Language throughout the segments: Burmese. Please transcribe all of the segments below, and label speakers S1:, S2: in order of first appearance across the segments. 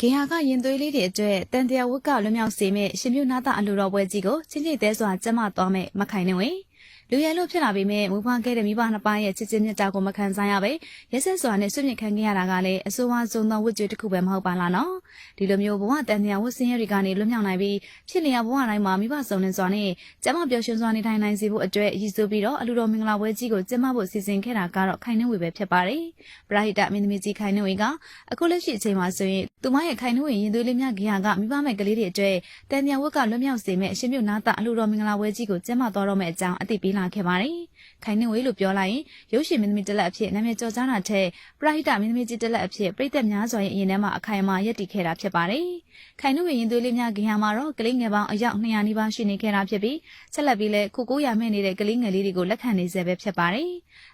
S1: ဂေဟာကရင်သွေးလေးတွေအတွက်တန်တရာဝတ်ကလွတ်မြောက်စေမဲ့ရှင်မြုနာတာအလိုတော်ပွဲကြီးကိုချင်းချင်းတဲစွာကျမသွားမဲ့မခိုင်နေဝင် လူရဲလို့ဖြစ်လာပေမဲ့မူဖွားခဲ့တဲ့မိဘနှစ်ပါးရဲ့ချစ်ချင်းမြတ်တာကိုမခံစားရပဲရက်ဆက်စွာနဲ့ဆွမြင့်ခံခဲ့ရတာကလည်းအဆိုးဝါးဆုံးသောဝတ်ကြွေတစ်ခုပဲမဟုတ်ပါလားနော်ဒီလိုမျိုးဘဝတန်တရာဝတ်စင်းရဲတွေကနေလွတ်မြောက်နိုင်ပြီးဖြစ်လျာဘဝတိုင်းမှာမိဘစုံလင်စွာနဲ့ကျမပျော်ရွှင်စွာနေထိုင်နိုင်စေဖို့အတွက်ရည်စူးပြီးတော့အလူတော်မင်္ဂလာပွဲကြီးကိုကျင်းပဖို့စီစဉ်ခဲ့တာကတော့ခိုင်နှင်းဝေပဲဖြစ်ပါတယ်ပရာဟိတမင်းသမီးကြီးခိုင်နှင်းဝေကအခုလက်ရှိအချိန်မှာဆိုရင်သူမရဲ့ခိုင်နှင်းဝေရင်သွေးလေးမြဂီယာကမိဘမဲ့ကလေးတွေအတွက်တန်တရာဝတ်ကလွတ်မြောက်စေမဲ့အရှင်မြတ်နာတာအလူတော်မင်္ဂလာပွဲကြီးကိုကျင်းပတော်တော့မယ့်အကြောင်းအသိပေးလာခဲ့ပါတယ်ခိုင်နှင်းဝေလို့ပြောလိုက်ရင်ရုပ်ရှင်မင်းသမီးတစ်လက်အဖြစ်နာမည်ကျော်ကြားတာထက်ပရာဟိတမင်းသမီးကြီးတစ်လက်အဖြစ်ပြည်သက်များစွာရဲ့အရင်ထဲမှာအခိုင်အမာရပ်တည်ခဲ့တာဖြစ်ပါတယ်ခိုင်နှင်းဝေရင်သွေးလေးမြဂီယာမှာတော့ကလေးငယ်ပေါင်းအယောက်200နီးပါးရှိနေခဲ့တာဖြစ်ပြီးဆက်လက်ပြီးလဲခု900မဲ့နေတဲ့ကလေးငယ်လေးတွေကိုလက်ခံနေစေပဲဖြစ်ပါတယ်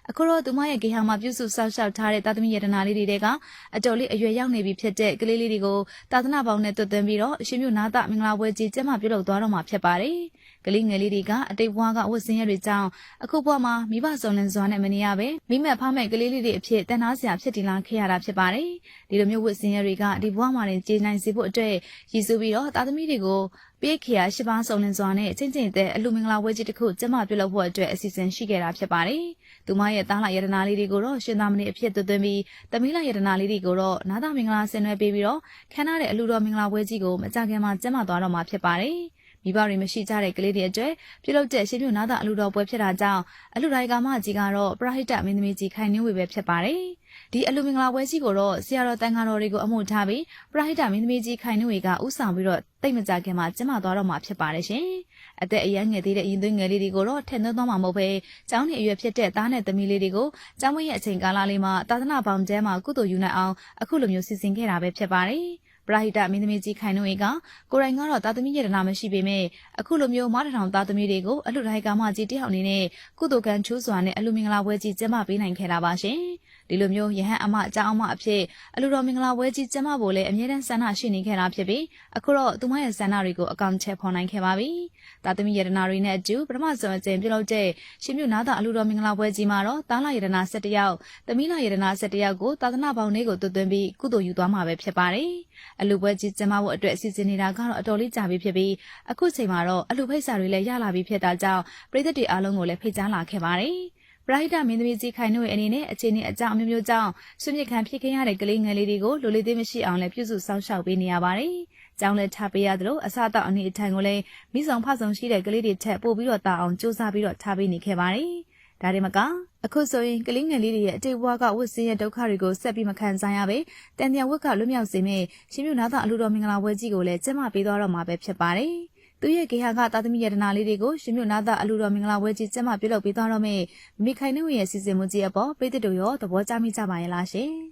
S1: အခုတော့သူမရဲ့ဂေဟာမှာပြုစုဆောက်ရှောက်ထားတဲ့တာသမီယတနာလေးတွေကအတော်လေးအရွယ်ရောက်နေပြီဖြစ်တဲ့ကလေးလေးတွေကိုတာသနာပေါင်းနဲ့တွတ်သွင်းပြီးတော့အရှင်မြတ်နာတာမင်္ဂလာပွဲကြီးကျင်းပပြုလုပ်သွားတော့မှာဖြစ်ပါတယ်ကလေးငယ်လေးတွေကအတိတ်ဘဝကဝတ်ဆင်းရတွေကြောင့်အခုဘဝမှာမိဘစုံလင်စွာနဲ့မနေရပဲမိမက်ဖားမဲ့ကလေးလေးတွေအဖြစ်တန်သားစရာဖြစ်တည်လာခဲ့ရတာဖြစ်ပါတယ်ဒီလိုမျိုးဝတ်ဆင်းရတွေကဒီဘဝမှာနေကြေနိုင်စေဖို့အတွက်ရည်စူးပြီးတော့တာသမီတွေကိုပြေးခရာရှိပါစုံလင်စွာနဲ့ချင်းချင်းတဲ့အလူမင်္ဂလာဝဲကြီးတစ်ခုကျင်းပပြုလုပ်ဖို့အတွက်အစီအစဉ်ရှိခဲ့တာဖြစ်ပါတယ်။သူမရဲ့တားလာယတနာလေးတွေကိုတော့ရှင်သာမဏေအဖြစ်သွတ်သွင်းပြီးသမီးလာယတနာလေးတွေကိုတော့နာသမင်္ဂလာဆင်နွှဲပေးပြီးတော့ခမ်းနားတဲ့အလူတော်မင်္ဂလာဝဲကြီးကိုမကြခင်မှာကျင်းပသွားတော့မှာဖြစ်ပါတယ်။ မိဘတွေမရှိကြတဲ့ကလေးတွေအတွက်ပြုလုပ်တဲ့ရှင်ပြုနာတာအလူတော်ပွဲဖြစ်တာကြောင့်အလူတိုင်းကမကြီးကတော့ပရဟိတမင်းသမီးကြီးခိုင်နှင်းဝေပဲဖြစ်ပါတယ်။ဒီအလူမင်္ဂလာပွဲကြီးကိုတော့ဆရာတော်တန်ခါတော်တွေကိုအမှုထားပြီးပရဟိတမင်းသမီးကြီးခိုင်နှင်းဝေကဥဆောင်ပြီးတော့တိတ်မကြခင်မှာကျင်းပသွားတော့မှာဖြစ်ပါတယ်ရှင်။အသက်အရွယ်ငယ်သေးတဲ့ရင်သွေးငယ်လေးတွေကိုတော့ထက်သွင်းသွားမှာမဟုတ်ပဲကျောင်းနေအရွယ်ဖြစ်တဲ့သားနဲ့သမီးလေးတွေကိုကျောင်းမရဲ့အချိန်ကာလလေးမှာသာသနာပေါင်းကျဲမှာကုသိုလ်ယူနိုင်အောင်အခုလိုမျိုးစီစဉ်ခဲ့တာပဲဖြစ်ပါတယ်။ ပရာဟိတမင်းသမီးကြီးခိုင်နှုံးကကိုရိုင်းကတော့တာသမီးရတနာမရှိပေမဲ့အခုလိုမျိုးမတထောင်တာသမီးတွေကိုအလှတိုင်းကမှကြီးတယောက်အနေနဲ့ကုသိုလ်ကံချိုးစွာနဲ့အလူမင်္ဂလာပွဲကြီးကျင်းပပေးနိုင်ခဲ့တာပါရှင် ဒီလိုမျိုးယဟန်အမအကြောင်းအမအဖြစ်အလူတော်မင်္ဂလာပွဲကြီးကျင်းပဖို့လည်းအမြဲတမ်းဆန္ဒရှိနေခဲ့တာဖြစ်ပြီးအခုတော့သူမရဲ့ဆန္ဒတွေကိုအကောင့်ချက်ဖော်နိုင်ခဲ့ပါပြီတာသမီရတနာတွေနဲ့အတူပထမဆုံးအကြိမ်ပြုလုပ်တဲ့ရှင်မြနာသာအလူတော်မင်္ဂလာပွဲကြီးမှာတော့တာလာရတနာ၁၁ယောက်သမီးလာရတနာ၁၁ယောက်ကိုသာသနာပေါင်းလေးကိုသွတ်သွင်းပြီးကုသိုလ်ယူသွားမှာပဲဖြစ်ပါတယ်အလူပွဲကြီးကျင်းပဖို့အတွက်အစီအစဉ်နေတာကတော့အတော်လေးကြာပြီဖြစ်ပြီးအခုချိန်မှာတော့အလူဖိတ်စာတွေလည်းရလာပြီဖြစ်တာကြောင့်ပြည်သက်တွေအားလုံးကိုလည်းဖိတ်ကြားလာခဲ့ပါတယ် ပရိုက်တာမင်းသမီးကြီးခိုင်နှုတ်ရဲ့အနေနဲ့အခြေအနေအကြောင်းအမျိုးမျိုးကြောင့်ဆွမြင့်ခံဖြစ်ခဲ့ရတဲ့ကလေးငယ်လေးတွေကိုလိုလေးသေးမရှိအောင်လည်းပြုစုစောင့်ရှောက်ပေးနေရပါတယ်။ကျောင်းလည်းထားပေးရသလိုအစတော့အနေအထိုင်ကိုလည်းမိဆောင်ဖဆောင်ရှိတဲ့ကလေးတွေထက်ပို့ပြီးတော့တာအောင်စူးစမ်းပြီးတော့ထားပေးနေခဲ့ပါတယ်။ဒါတွေမကအခုဆိုရင်ကလေးငယ်လေးတွေရဲ့အတိတ်ဘဝကဝတ်စင်းရဲ့ဒုက္ခတွေကိုဆက်ပြီးမခံစားရပဲတန်ပြန်ဝတ်ကလွတ်မြောက်စေမယ့်ရှင်မြနာသာအလူတော်မင်္ဂလာပွဲကြီးကိုလည်းကျင်းပပေးသွားတော့မှာပဲဖြစ်ပါတယ်။ သူရဲ့ဂေဟာကတာသမီယတနာလေးတွေကိုရှင်မြနာသာအလူတော်မင်္ဂလာပွဲကြီးကျင်းပပြုလုပ်ပေးသွားတော့မယ့်မိခိုင်နှုတ်ရဲ့စီစဉ်မှုကြီးအပေါ်ပြည်သူတို့ရောသဘောကျမိကြပါရဲ့လားရှင်။